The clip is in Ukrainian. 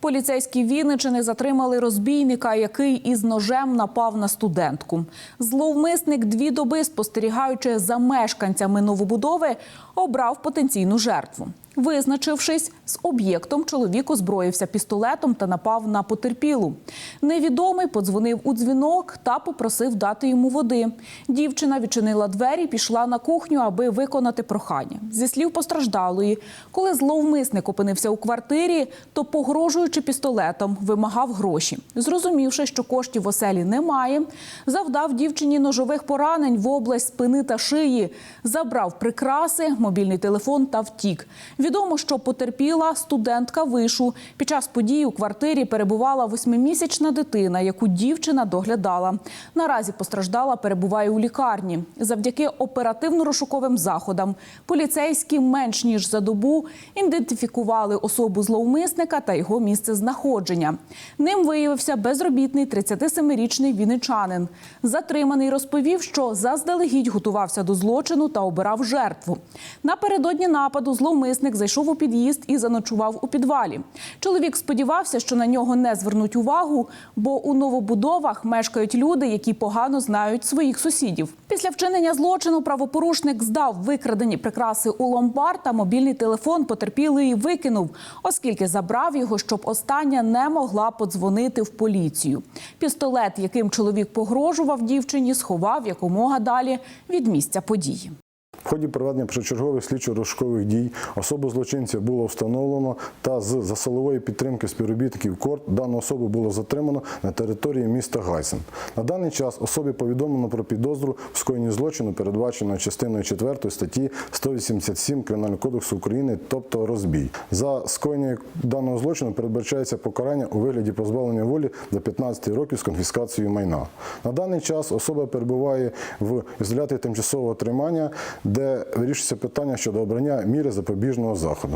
Поліцейські Вінничини затримали розбійника, який із ножем напав на студентку. Зловмисник дві доби, спостерігаючи за мешканцями новобудови, обрав потенційну жертву. Визначившись з об'єктом, чоловік озброївся пістолетом та напав на потерпілу. Невідомий подзвонив у дзвінок та попросив дати йому води. Дівчина відчинила двері, пішла на кухню, аби виконати прохання. Зі слів постраждалої, коли зловмисник опинився у квартирі, то, погрожуючи пістолетом, вимагав гроші. Зрозумівши, що коштів в оселі немає, завдав дівчині ножових поранень в область спини та шиї, забрав прикраси, мобільний телефон та втік. Відомо, що потерпіла студентка вишу. Під час події у квартирі перебувала восьмимісячна дитина, яку дівчина доглядала. Наразі постраждала перебуває у лікарні. Завдяки оперативно-розшуковим заходам поліцейські менш ніж за добу ідентифікували особу зловмисника та його місце знаходження. Ним виявився безробітний 37-річний вінничанин. Затриманий розповів, що заздалегідь готувався до злочину та обирав жертву. Напередодні нападу зловмисник зайшов у під'їзд і заночував у підвалі. Чоловік сподівався, що на нього не звернуть увагу, бо у новобудовах мешкають люди, які погано знають своїх сусідів. Після вчинення злочину правопорушник здав викрадені прикраси у ломбард та мобільний телефон потерпілий викинув, оскільки забрав його, щоб остання не могла подзвонити в поліцію. Пістолет, яким чоловік погрожував дівчині, сховав якомога далі від місця події. В ході проведення першочергових слідчо-розшукових дій особу злочинця було встановлено та з за силової підтримки співробітників КОРТ дану особу було затримано на території міста Гайсен. На даний час особі повідомлено про підозру в скоєнні злочину, передбаченого частиною 4 статті 187 Кримінального кодексу України, тобто розбій. За скоєння даного злочину передбачається покарання у вигляді позбавлення волі до 15 років з конфіскацією майна. На даний час особа перебуває в ізоляторі тимчасового тримання, де вирішується питання щодо обрання міри запобіжного заходу.